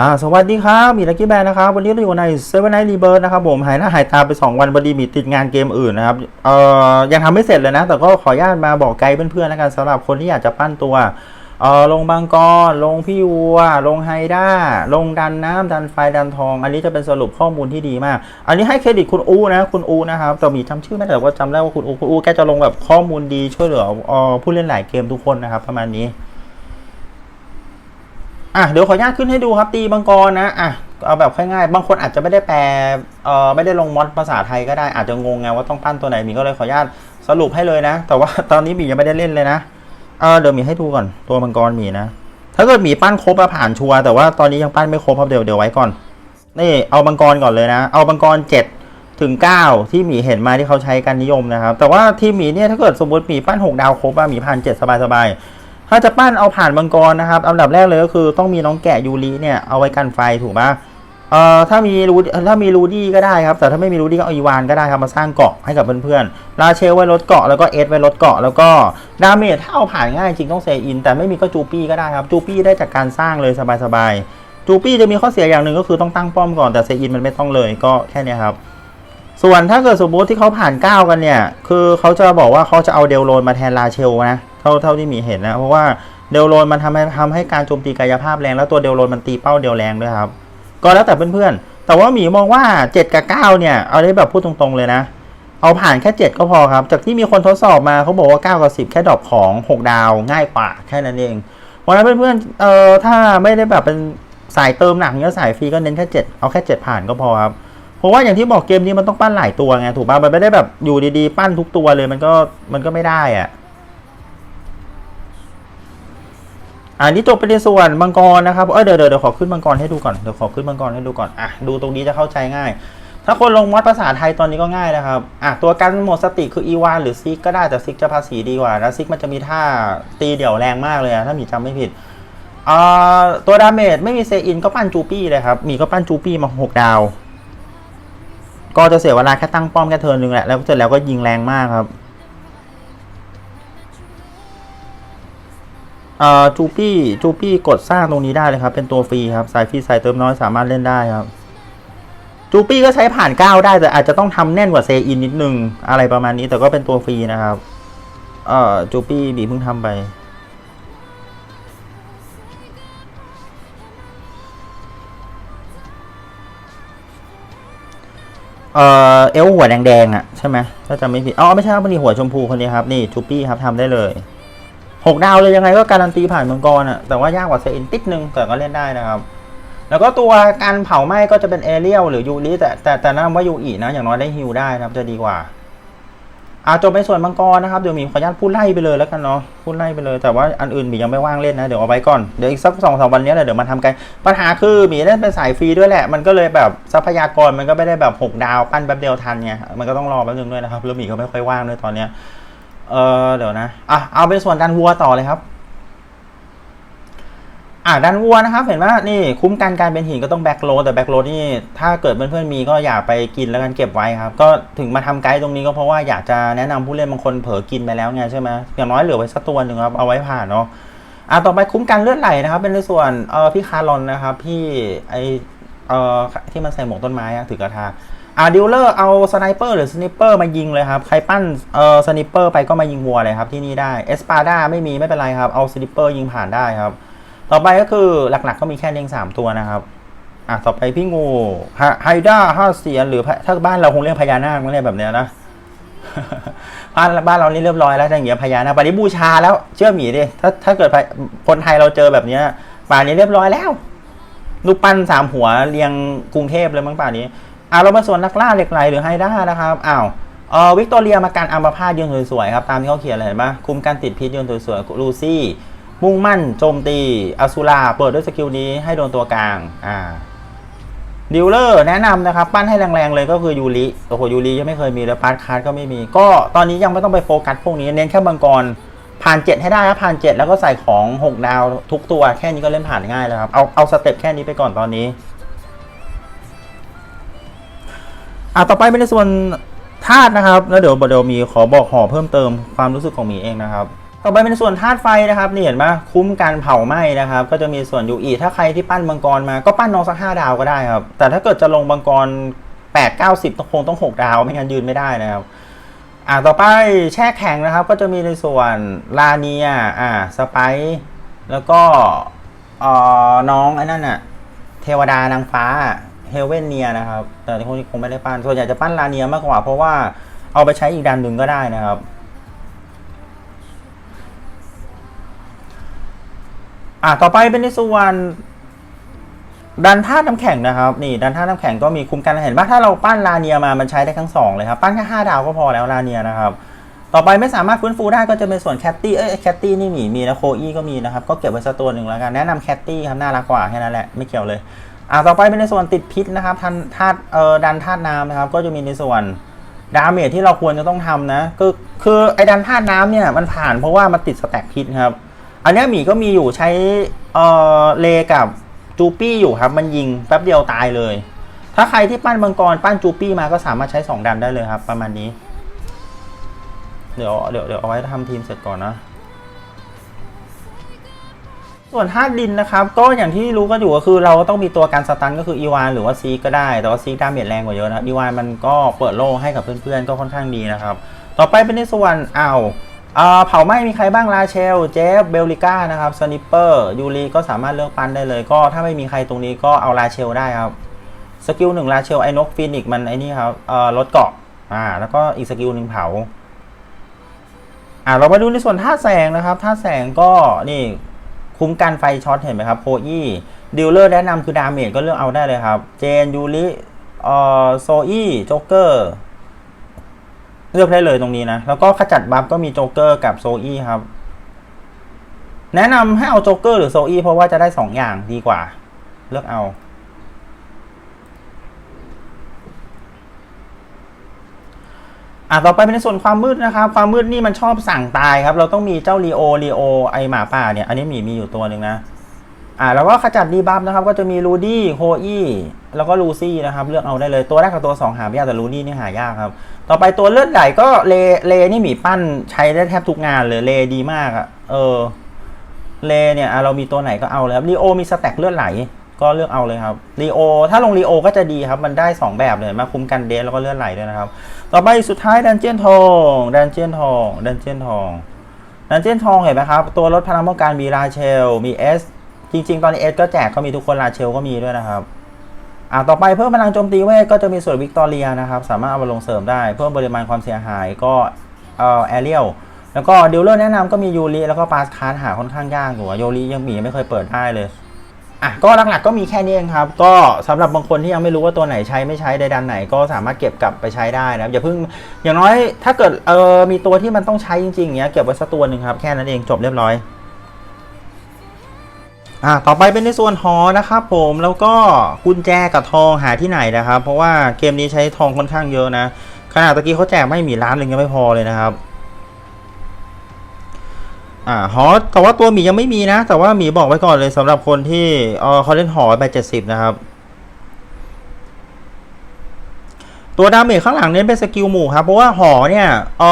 อ่าสวัสดีครับมีลักกี้แบนนะครับ วันนี้เราอยู่ในเซเว่นไนท์รีเบิร์นะครับผมหายหน้าหายตาไป 2 วันพอดีมีติดงานเกมอื่นนะครับเอ่อยังทำไม่เสร็จเลยนะ แต่ก็ขออนุญาตมาบอกไกด์เพื่อนๆแล้วกันสำหรับคนที่อยากจะปั้นตัวเอ่อลงบางกรลงพี่วัว ลงไฮด้า ลงดันน้ำดันไฟดันทอง อันนี้จะเป็นสรุปข้อมูลที่ดีมาก อันนี้ให้เครดิตคุณอูนะคุณอูนะครับแต่มีจำชื่อไม่ได้แต่ว่าจำได้ว่าคุณอูคุณอูแกจะลงแบบข้อมูลดีช่วยเหลือเอ่อผู้เล่นหลายเกมทุกคนนะครับประมาณนี้ อะเดี๋ยวขออนุญาตขึ้นให้ดูครับตีมังกรนะอะเอาแบบง่ายๆบางคนอาจจะไม่ได้แปลเอ่อไม่ได้ลงมอดภาษาไทยก็ได้อาจจะงงไงว่าต้องปั้นตัวไหนมีก็เลยขออนุญาตสรุปให้เลยนะ แต่ว่าตอนนี้มียังไม่ได้เล่นเลยนะเออเดี๋ยวมีให้ดูก่อนตัวมังกรมีนะ ถ้าเกิดมีปั้นครบอะผ่านชัวร์แต่ว่าตอนนี้ยังปั้นไม่ครบครับเดี๋ยวเดี๋ยวไว้ก่อนนี่เอามังกรก่อนเลยนะ เอามังกรเจ็ดถึง 9 ที่หมีเห็นมาที่เขาใช้กันนิยมนะครับ แต่ว่าที่หมีเนี่ยถ้าเกิดสมมติหมีปั้น 6 ดาวครบอะหมีพันเจ็ดสบายๆ ถ้าจะปั้นเอาผ่านมังกรนะครับอันดับแรกเลยก็คือต้องมีน้องแกะยูริเนี่ยเอาไว้กันไฟถูกปะเอ่อถ้ามีรูถ้ามีรูดี้ก็ได้ครับ แต่ถ้าไม่มีรูดี้ก็เอาอีวานก็ได้ครับมาสร้างเกาะให้กับเพื่อนๆราเชลไว้ลดเกาะแล้วก็เอสไว้ลดเกาะแล้วก็ดาเมจถ้าเอาผ่านง่ายจริงต้องเซอิน แต่ไม่มีก็จูปี้ก็ได้ครับจูปี้ได้จากการสร้างเลยสบายๆจูปี้จะมีข้อเสียอย่างหนึ่งก็คือต้องตั้งป้อมก่อนแต่เซอินมันไม่ต้องเลยก็แค่นี้ครับส่วนถ้าเกิดสมมติที่เขาผ่านก้ากันเนี่ยคือเขาจะบอกว่าเขาจะเอาเดลโรนมาแทนราเชลนะ เท่าเท่าที่มีเห็นนะ เพราะว่าเดลโรนมันทำให้ทำให้การโจมตีกายภาพแรง แล้วตัวเดลโรนมันตีเป้าเดียวแรงด้วยครับ ก็แล้วแต่เพื่อนๆ แต่ว่าหมีมองว่า 7 กับ 9 เนี่ย เอาได้แบบพูดตรงๆเลยนะ เอาผ่านแค่ 7 ก็พอครับ จากที่มีคนทดสอบมาเขาบอกว่า 9 กับ 10 แค่ดรอปของ 6 ดาวง่ายกว่าแค่นั้นเองเพราะนั้นเพื่อนๆ เอ่อถ้าไม่ได้แบบเป็นสายเติมหนักเนี้ยสายฟรีก็เน้นแค่ 7 เอาแค่ 7 ผ่านก็พอครับเพราะว่าอย่างที่บอกเกมนี้มันต้องปั้นหลายตัวไงถูกป่ะมันไม่ได้แบบอยู่ดีๆ ปั้นทุกตัวเลยมันก็มันก็ไม่ได้อะ อันนี้จบไปในส่วนมังกรนะครับ เออเดี๋ยวเดี๋ยวเดี๋ยวขอขึ้นมังกรให้ดูก่อน เดี๋ยวขอขึ้นมังกรให้ดูก่อน อะ ดูตรงนี้จะเข้าใจง่าย ถ้าคนลงมอดภาษาไทยตอนนี้ก็ง่ายนะครับ อะ ตัวกันหมดสติคืออีวานหรือซิกก็ได้ แต่ซิกจะภาษีดีกว่านะซิกมันจะมีท่าตีเดี่ยวแรงมากเลยอะถ้ามีจำไม่ผิดอ่าตัวดาเมจไม่มีเซอินก็ปั้นจูปี้เลยครับ มีก็ปั้นจูปี้มาหกดาว ก็จะเสียเวลาแค่ตั้งป้อมแค่เทิร์นหนึงแหละ แล้วเสร็จแล้วก็ยิงแรงมากครับ จูปี้จูปี้กดสร้างตรงนี้ได้เลยครับ เป็นตัวฟรีครับสายฟรีสายเติมน้อยสามารถเล่นได้ครับจูปี้ก็ใช้ผ่านก้าวได้แต่อาจจะต้องทำแน่นกว่าเซอินนิดนึง อะไรประมาณนี้แต่ก็เป็นตัวฟรีนะครับ เอ่อจูปี้บีเพิ่งทำไปเอ่อเอลหัวแดงๆอะใช่ไหมถ้าจำไม่ผิดอ๋อไม่ใช่ครับพอดีหัวชมพูคนนี้ครับ นี่จูปี้ครับทำได้เลย หกดาวเลยยังไงก็การันตีผ่านมังกรอะแต่ว่ายากกว่าเซอินติดนึงแต่ก็เล่นได้นะครับแล้วก็ตัวการเผาไหม้ก็จะเป็นเอเรียลหรือยูริแต่แต่แต่แนะนำว่ายูอีนะ อย่างน้อยได้ฮิลได้นะครับจะดีกว่าอาจบในส่วนมังกรนะครับเดี๋ยวมีขออนุญาตพูดไล่ไปเลยแล้วกันเนาะพูดไล่ไปเลยแต่ว่าอันอื่นหมียังไม่ว่างเล่นนะเดี๋ยวเอาไว้ก่อนเดี๋ยวอีกสักสองสามวันนี้แหละเดี๋ยวมาทำกันปัญหาคือหมีเล่นเป็นสายฟรีด้วยแหละ มันก็เลยแบบทรัพยากรมันก็ไม่ได้แบบหกดาวปั้นแป๊บเดียวทันไงมันก็ต้องรอแป๊บนึงด้วยนะครับแล้วมีก็ไม่ค่อยว่างด้วยตอนเนี้ย เออเดี๋ยวนะอะเอาเป็นส่วนดันวัวต่อเลยครับอะดันวัวนะครับ เห็นว่านี่คุ้มกันการเป็นหินก็ต้องแบ็กโรดแต่แบ็กโรดนี่ถ้าเกิดเพื่อนๆมีก็อย่าไปกินแล้วกันเก็บไว้ครับ ก็ถึงมาทำไกด์ตรงนี้ก็เพราะว่าอยากจะแนะนำผู้เล่นบางคนเผลอกินไปแล้วไงใช่ไหมอย่างน้อยเหลือไว้สักตัวหนึ่งครับเอาไว้ผ่านเนาะอะต่อไปคุ้มกันเลือดไหลนะครับ เป็นในส่วนเออพี่คารอนนะครับพี่ไอ เออที่มันใส่หมวกต้นไม้อะถือกระทาอ่าดิวเลอร์เอาสไนเปอร์หรือสไนเปอร์มายิงเลยครับ ใครปั้นเอ่อสไนเปอร์ไปก็มายิงวัวเลยครับที่นี่ได้เอสปาด้าไม่มีไม่เป็นไรครับ เอาสไนเปอร์ยิงผ่านได้ครับ ต่อไปก็คือหลักๆก็มีแค่เลี้งสามตัวนะครับอะต่อไปพี่งูไฮด้าห้าเสียนหรือถ้าบ้านเราคงเรียกพญานาคไม่เรียแบบเนี้ยนะบ้านบ้านเรานี่เรียบร้อยแล้วอย่างเงี้ยพญานาคป่านี้บูชาแล้วเชื่อหมีดิถ้าถ้าเกิดคนไทยเราเจอแบบเนี้ยป่านนี้เรียบร้อยแล้ว ลูกปั้นสามหัวเรียงกรุงเทพเลยมั้งป่านนี้อะเรามาส่วนนักล่าเหล็กไหลหรือไฮด้านะครับอ้าวเออวิกตอเรียมาการอัมพาตยืนสวยๆครับตามที่เขาเขียนเลยเห็นปะคุมการติดพิษยืนสวยๆลูซี่มุ่งมั่นโจมตีอสุราเปิดด้วยสกิลนี้ให้โดนตัวกลางอ่าดิวเลอร์แนะนำนะครับ ปั้นให้แรงๆเลยก็คือยูริโอ้โหยูริยังไม่เคยมีแล้วปาร์ตคาร์ดก็ไม่มี ก็ตอนนี้ยังไม่ต้องไปโฟกัสพวกนี้เน้นแค่มังกร ผ่านเจ็ดให้ได้ครับผ่านเจ็ดแล้วก็ใส่ของหกดาวทุกตัวแค่นี้ก็เล่นผ่านง่ายแล้วครับ เอาเอาสเต็ปแค่นี้ไปก่อนตอนนี้อะต่อไปเป็นในส่วนธาตุนะครับ แล้วเดี๋ยวเดี๋ยวมีขอบอกห่อเพิ่มเติมความรู้สึกของหมีเองนะครับ ต่อไปเป็นส่วนธาตุไฟนะครับนี่เห็นไหมคุ้มการเผาไหม้นะครับ ก็จะมีส่วนยูอีถ้าใครที่ปั้นมังกรมาก็ปั้นน้องสักห้าดาวก็ได้ครับ แต่ถ้าเกิดจะลงมังกรแปดเก้าสิบต้องคงต้องหกดาว ไม่งั้นยืนไม่ได้นะครับ อ่าต่อไปแช่แข็งนะครับ ก็จะมีในส่วนลาเนียอ่าสไปซ์แล้วก็เอ่อน้องไอ้นั่นน่ะเทวดานางฟ้าเฮเวนเนียนะครับ แต่คนคงไม่ได้ปั้นส่วนใหญ่จะปั้นลาเนียมากกว่า เพราะว่าเอาไปใช้อีกดันหนึ่งก็ได้นะครับอะต่อไปเป็นในส่วน ดันธาตุน้ำแข็งนะครับนี่ดันธาตุน้ำแข็งก็มีคุ้มกันเห็นว่าถ้าเราปั้นลาเนียมามันใช้ได้ทั้งสองเลยครับปั้นแค่ห้าดาวก็พอแล้วลาเนียนะครับต่อไปไม่สามารถฟื้นฟูได้ก็จะเป็นส่วนแคตตี้เอ้ยแคตตี้นี่มีมีนะโคอี้ก็มีนะครับก็เก็บไว้สักตัวหนึ่งแล้วกันแนะนำแคตตี้ครับน่ารักกว่าแค่นั้นแหละไม่เกี่ยวเลยอ่าต่อไปเป็นในส่วนติดพิษนะครับทันธาตุเอ่อดันธาตุน้ำนะครับก็จะมีในส่วนดาเมจที่เราควรจะต้องทำนะคือคือไอ้ดันธาตุน้ำเนี่ยมันผ่านเพราะว่ามันติดสแต็กพิษครับอันนี้หมีก็มีอยู่ใช้เอ่อเลกับ จูปี้อยู่ครับมันยิงแป๊บเดียวตายเลย ถ้าใครที่ปั้นมังกรปั้นจูปี้มาก็สามารถใช้สองดันได้เลยครับ ประมาณนี้ เดี๋ยวเดี๋ยวเดี๋ยวเอาไว้ทำทีมเสร็จก่อนนะส่วนธาตุดินนะครับ ก็อย่างที่รู้กันอยู่ก็คือเราต้องมีตัวการสตันก็คืออีวานหรือว่าซีก็ได้ แต่ว่าซีดาเมจแรงกว่าเยอะนะอีวานมันก็เปิดโล่ให้กับเพื่อนๆก็ค่อนข้างดีนะครับ ต่อไปเป็นในส่วนอ้าว เอ่อเผาไหม้มีใครบ้างลาเชล เจฟ เบลลิก้านะครับสนิปเปอร์ยูรีก็สามารถเลือกปั้นได้เลย ก็ถ้าไม่มีใครตรงนี้ก็เอาลาเชลได้ครับ สกิลหนึ่งลาเชลไอ้นกฟินิกมันไอ้นี่ครับเออลดเกาะอ่าแล้วก็อีกสกิลหนึ่งเผาอ่าเรามาดูในส่วนท่าแสงนะครับท่าแสงก็นี่คุ้มกันไฟช็อตเห็นไหมครับโคอี้ดิลเลอร์แนะนำคือดาเมจก็เลือกเอาได้เลยครับ เจนยูริเอ่อโซอี้โจ๊กเกอร์ ลือกได้เลยตรงนี้นะ แล้วก็ขจัดบัฟก็มีโจ๊กเกอร์กับโซอี้ครับ แนะนำให้เอาโจ๊กเกอร์หรือโซอี้เพราะว่าจะได้สองอย่างดีกว่า เลือกเอาอะต่อไปเป็นในส่วนความมืดนะครับ ความมืดนี่มันชอบสั่งตายครับ เราต้องมีเจ้าลีโอลีโอไอหมาป่าเนี่ย อันนี้มีมีอยู่ตัวหนึ่งนะ อ่าแล้วก็ขจัดดีบัฟนะครับก็จะมีลูดี้โคอี้แล้วก็ลูซี่นะครับเลือกเอาได้เลยตัวแรกกับตัวสองหาไม่ยากแต่ลูดี้นี่หายากครับ ต่อไปตัวเลือดไหลก็เลเลนี่หมีปั้นใช้ได้แทบทุกงานเลยเลดีมากอะเออเลเนี่ยอะเรามีตัวไหนก็เอาเลยครับลีโอมีสแต็กเลือดไหลก็เลือกเอาเลยครับลีโอถ้าลงลีโอก็จะดีครับมันได้ 2 แบบเลยมาคุมกันเดนแล้วก็เลือดไหลด้วยนะครับ ต่อไปสุดท้ายดันเจียนทองดันเจียนทองดันเจียนทองดันเจียนทองเห็นไหมครับตัวลดพลังป้องกันมีราเชลมีเอส จริง ๆ ตอนนี้เอสก็แจกเขามีทุกคนราเชลก็มีด้วยนะครับอ่าต่อไปเพิ่มพลังโจมตีเวทก็จะมีส่วนวิกตอเรียนะครับ สามารถเอามาลงเสริมได้ เพิ่มปริมาณความเสียหายก็เอ่อแอเรียลแล้วก็ดิวเลอร์แนะนำก็มียูริแล้วก็ปาสคารหาค่อนข้างยากอยู่โยริยังมีไม่เคยเปิดได้เลยอะก็หลักๆก็มีแค่นี้เองครับ ก็สำหรับบางคนที่ยังไม่รู้ว่าตัวไหนใช้ไม่ใช้ใดดันไหนก็สามารถเก็บกลับไปใช้ได้นะครับอย่าเพิ่งอย่างน้อยถ้าเกิดเออมีตัวที่มันต้องใช้จริงๆเงี้ยเก็บไว้สักตัวหนึ่งครับแค่นั้นเองจบเรียบร้อย อะต่อไปเป็นในส่วนหอนะครับผมแล้วก็กุญแจกับทองหาที่ไหนนะครับ เพราะว่าเกมนี้ใช้ทองค่อนข้างเยอะนะขนาดตะกี้เขาแจกไม่มีร้านหนึ่งยังไม่พอเลยนะครับอ่าหอแต่ว่าตัวหมียังไม่มีนะ แต่ว่าหมีบอกไว้ก่อนเลยสำหรับคนที่เออเขาเล่นหอไปเจ็ดสิบนะครับ ตัวดาเมจข้างหลังเน้นเป็นสกิลหมู่ครับ เพราะว่าหอเนี่ยเอ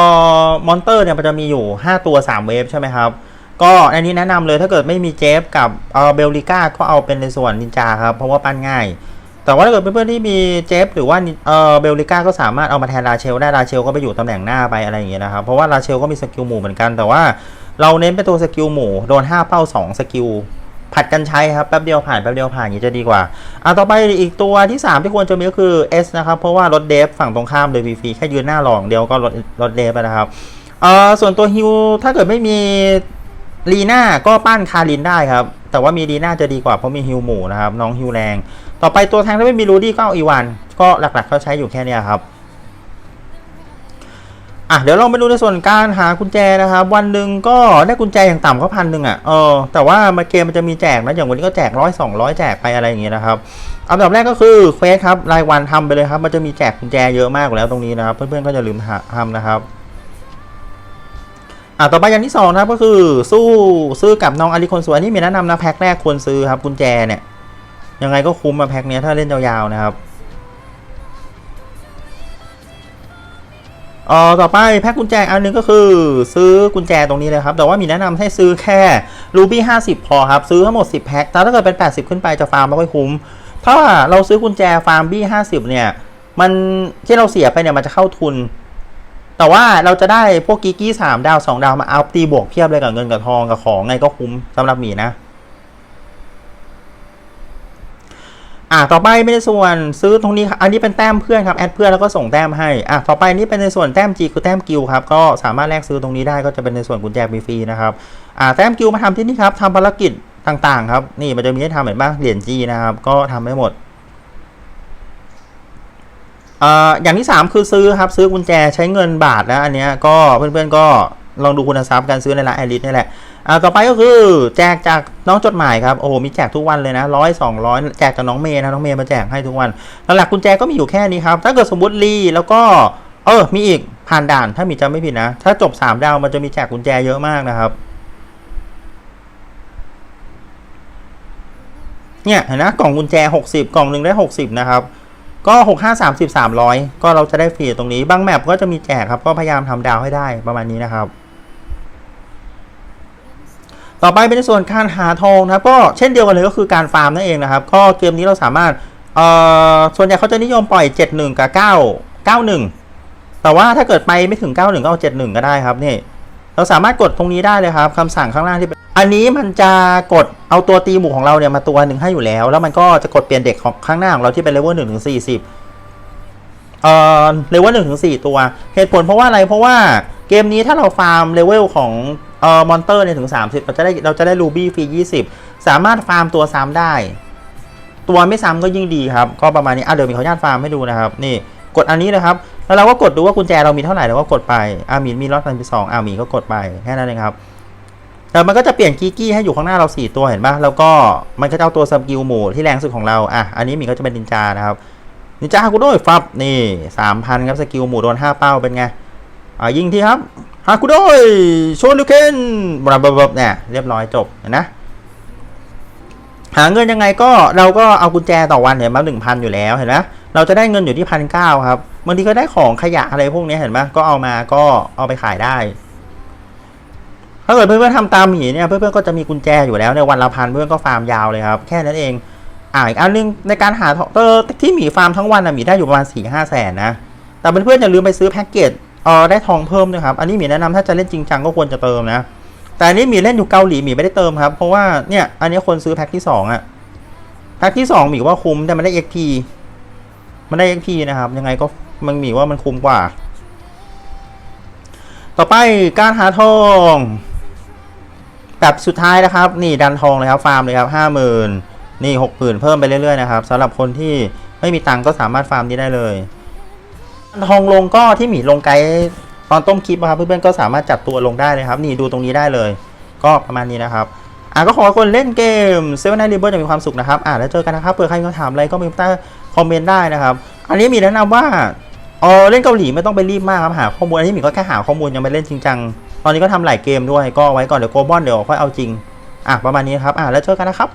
อมอนเตอร์เนี่ยมันจะมีอยู่5ตัว3เวฟใช่ไหมครับ ก็อันนี้แนะนำเลยถ้าเกิดไม่มีเจฟกับเออเบลลิก้าก็เอาเป็นในส่วนนินจาครับ เพราะว่าปั้นง่าย แต่ว่าถ้าเกิดเพื่อนๆที่มีเจฟหรือว่าเออเบลลิก้าก็สามารถเอามาแทนราเชลได้ราเชลก็ไปอยู่ตำแหน่งหน้าไปอะไรอย่างเงี้ยนะครับ เพราะว่าราเชลก็มีสกิลหมู่เหมือนกัน แต่ว่าเราเน้นเป็นตัวสกิลหมู่โดน 5 เป้า 2 สกิลผัดกันใช้ครับ แป๊บเดียวผ่าน แป๊บเดียวผ่านอย่างนี้จะดีกว่าอะต่อไปอีกตัวที่ 3 ที่ควรจะมีก็คือ S นะครับ เพราะว่ารถเดฟฝั่งตรงข้ามเลยฟรีๆแค่ยืนหน้าหลองเดียวก็รถรถเดฟนะครับเอ่อส่วนตัวฮิวถ้าเกิดไม่มี ลีน่าก็ปั้นคารินได้ครับ แต่ว่ามีลีน่าจะดีกว่าเพราะมีฮิวหมู่นะครับ น้องฮิวแรง ต่อไปตัวแทงถ้าไม่มีรูดี้ก็เอาอีวาน ก็หลักๆเขาใช้อยู่แค่นี้ครับอะเดี๋ยวเราไปดูในส่วนการหากุญแจนะครับ วันหนึ่งก็ได้กุญแจอย่างต่ำก็พันหนึ่งอะเออแต่ว่ามาเกมมันจะมีแจกนะอย่างวันนี้ก็แจกร้อยสองร้อยแจกไปอะไรอย่างเงี้ยนะครับอันดับแรกก็คือเควสครับรายวันทำไปเลยครับ มันจะมีแจกกุญแจเยอะมากแล้วตรงนี้นะครับ เพื่อนๆก็อย่าลืมหาทำนะครับ อะต่อไปอย่างที่สองนะครับก็คือสู้ซื้อกับน้องอาริคนสวยนี่มีแนะนำนะแพ็คแรกควรซื้อครับกุญแจเนี่ยยังไงก็คุ้มมาแพ็คเนี้ยถ้าเล่นยาวๆนะครับเอ่อต่อไปแพ็คกุญแจอันหนึงก็คือซื้อกุญแจตรงนี้เลยครับ แต่ว่ามีแนะนำให้ซื้อแค่ Ruby 50พอครับ ซื้อทั้งหมด 10 แพ็คแต่ถ้าเกิดเป็น 80 ขึ้นไปจะฟาร์มไม่ค่อยคุ้ม ถ้าเราซื้อกุญแจฟาร์ม B 50เนี่ย มันที่เราเสียไปเนี่ยมันจะเข้าทุน แต่ว่าเราจะได้พวกกิกกี้สามดาวสองดาวมาอัพตีบวกเพียบเลยกับเงินกับทองกับของไงก็คุ้มสำหรับหมีนะอะต่อไปเป็นในส่วนซื้อตรงนี้ครับอันนี้เป็นแต้มเพื่อนครับแอดเพื่อนแล้วก็ส่งแต้มให้อะต่อไปนี่เป็นในส่วนแต้ม G คือแต้มกิลครับก็สามารถแลกซื้อตรงนี้ได้ก็จะเป็นในส่วนกุญแจฟรีนะครับอะแต้มกิลมาทำที่นี่ครับทำภารกิจต่างๆครับนี่มันจะมีให้ทำเห็นบ้างเหรียญ G นะครับก็ทำให้หมด อย่างที่ 3 คือซื้อครับซื้อกุญแจใช้เงินบาทแล้วอันเนี้ยก็เพื่อนๆก็ลองดูคุณทรัพย์การซื้อในร้านแอลิสนี่แหละอ่าต่อไปก็คือแจกจากน้องจดหมายครับโอ้โหมีแจกทุกวันเลยนะร้อยสองร้อยแจกจากน้องเมย์นะน้องเมย์มาแจกให้ทุกวันหลักๆกุญแจก็มีอยู่แค่นี้ครับ ถ้าเกิดสมมติรีแล้วก็เออมีอีกผ่านด่านถ้ามีจำไม่ผิดนะ ถ้าจบสามดาวมันจะมีแจกกุญแจเยอะมากนะครับเนี่ยเห็นนะกล่องกุญแจ 60 กล่องหนึ่งได้ 60 นะครับ ก็ 6 5 30 300 ก็เราจะได้ฟรีตรงนี้ บางแมปก็จะมีแจกครับ ก็พยายามทำดาวให้ได้ประมาณนี้นะครับ ต่อไปเป็นส่วนการหาทองนะครับ ก็เช่นเดียวกันเลยก็คือการฟาร์มนั่นเองนะครับ ก็เกมนี้เราสามารถเอ่อส่วนใหญ่เขาจะนิยมปล่อย 71 กับ 9 91 แต่ว่าถ้าเกิดไปไม่ถึง 91 ก็เอา 71 ก็ได้ครับนี่ เราสามารถกดตรงนี้ได้เลยครับคำสั่งข้างล่างที่เป็นอันนี้มันจะกดเอาตัวตีหมู่ของเราเนี่ยมาตัวหนึ่งให้อยู่แล้ว แล้วมันก็จะกดเปลี่ยนเด็กของข้างหน้าของเราที่เป็นเลเวลหนึ่งถึงสี่สิบเอ่อเลเวลหนึ่งถึงสี่ตัวเหตุผลเพราะว่าอะไรเพราะว่าเกมนี้ถ้าเราฟาร์มเลเวลของเอ่อมอนเตอร์เนี่ยถึง 30 เราจะได้เราจะได้รูบี้ฟรี20 สามารถฟาร์มตัวซ้ำได้ ตัวไม่ซ้ำก็ยิ่งดีครับ ก็ประมาณนี้อะเดี๋ยวมีขออนุญาตฟาร์มให้ดูนะครับ นี่กดอันนี้นะครับ แล้วเราก็กดดูว่ากุญแจเรามีเท่าไหร่เราก็กดไปอ่ามีมีล็อตมันเป็นสองอ่ามีก็กดไปแค่นั้นเองครับแต่มันก็จะเปลี่ยนกีกี้ให้อยู่ข้างหน้าเราสี่ตัวเห็นปะแล้วก็มันก็จะเอาตัวสกิลหมู่ที่แรงสุดของเราอะอันนี้มีก็จะเป็นนินจานะครับนินจาฮากุโดยฟับนี่สามพันครับสกิลหมู่โดนห้าเป้าเป็นไงอ่ายิงที่ครับฮากุโดยโชลูเคนบราบบบเนี่ยเรียบร้อยจบเห็นนะหาเงินยังไงก็เราก็เอากุญแจต่อวันเห็นไหมหนึ่งพันอยู่แล้วเห็นไหมเราจะได้เงินอยู่ที่พันเก้าครับ บางทีก็ได้ของขยะอะไรพวกนี้เห็นไหมก็เอามาก็เอาไปขายได้ ถ้าเกิดเพื่อนๆทำตามหมีเนี่ยเพื่อนๆก็จะมีกุญแจอยู่แล้วในวันละพันเพื่อนก็ฟาร์มยาวเลยครับ แค่นั้นเองอ่าอีกอันนึงในการหาทองเออที่หมีฟาร์มทั้งวันนะหมีได้อยู่ประมาณสี่ห้าแสนนะแต่เพื่อนๆอย่าลืมไปซื้อแพ็กเกจเออได้ทองเพิ่มด้วยครับ อันนี้หมีแนะนำถ้าจะเล่นจริงจังก็ควรจะเติมนะ แต่อันนี้หมีเล่นอยู่เกาหลีหมีไม่ได้เติมครับ เพราะว่าเนี่ยอันนี้คนซื้อแพ็คที่สองอะแพ็คที่สองหมีว่าคุ้มแต่มันได้ XP มันได้ XP นะครับ ยังไงก็ มันหมีว่ามันคุ้มกว่า ต่อไปการหาทองแบบสุดท้ายนะครับ นี่ดันทองเลยครับฟาร์มเลยครับห้าหมื่นนี่หกหมื่นเพิ่มไปเรื่อยๆนะครับสำหรับคนที่ไม่มีตังก็สามารถฟาร์มนี้ได้เลยทองลงก็ที่หมีลงไกด์ตอนต้มคลิปนะครับเพื่อนๆก็สามารถจับตัวลงได้เลยครับ นี่ดูตรงนี้ได้เลย ก็ประมาณนี้นะครับอะก็ขอคนเล่นเกมเซเว่นไนท์ริเบิร์จะมีความสุขนะครับอะแล้วเจอกันนะครับเผื่อใครมีคำถามอะไรก็มีใต้คอมเมนต์ได้นะครับ อันนี้มีแนะนำว่า เออเล่นเกาหลีไม่ต้องไปรีบมากครับหาข้อมูลอันนี้มิงก็แค่หาข้อมูลยังไม่เล่นจริงจังตอนนี้ก็ทำหลายเกมด้วยก็ไว้ก่อนเดี๋ยวโกลบอลเดี๋ยวค่อยเอาจริงอะประมาณนี้ครับอะแล้วเจอกันนะครับ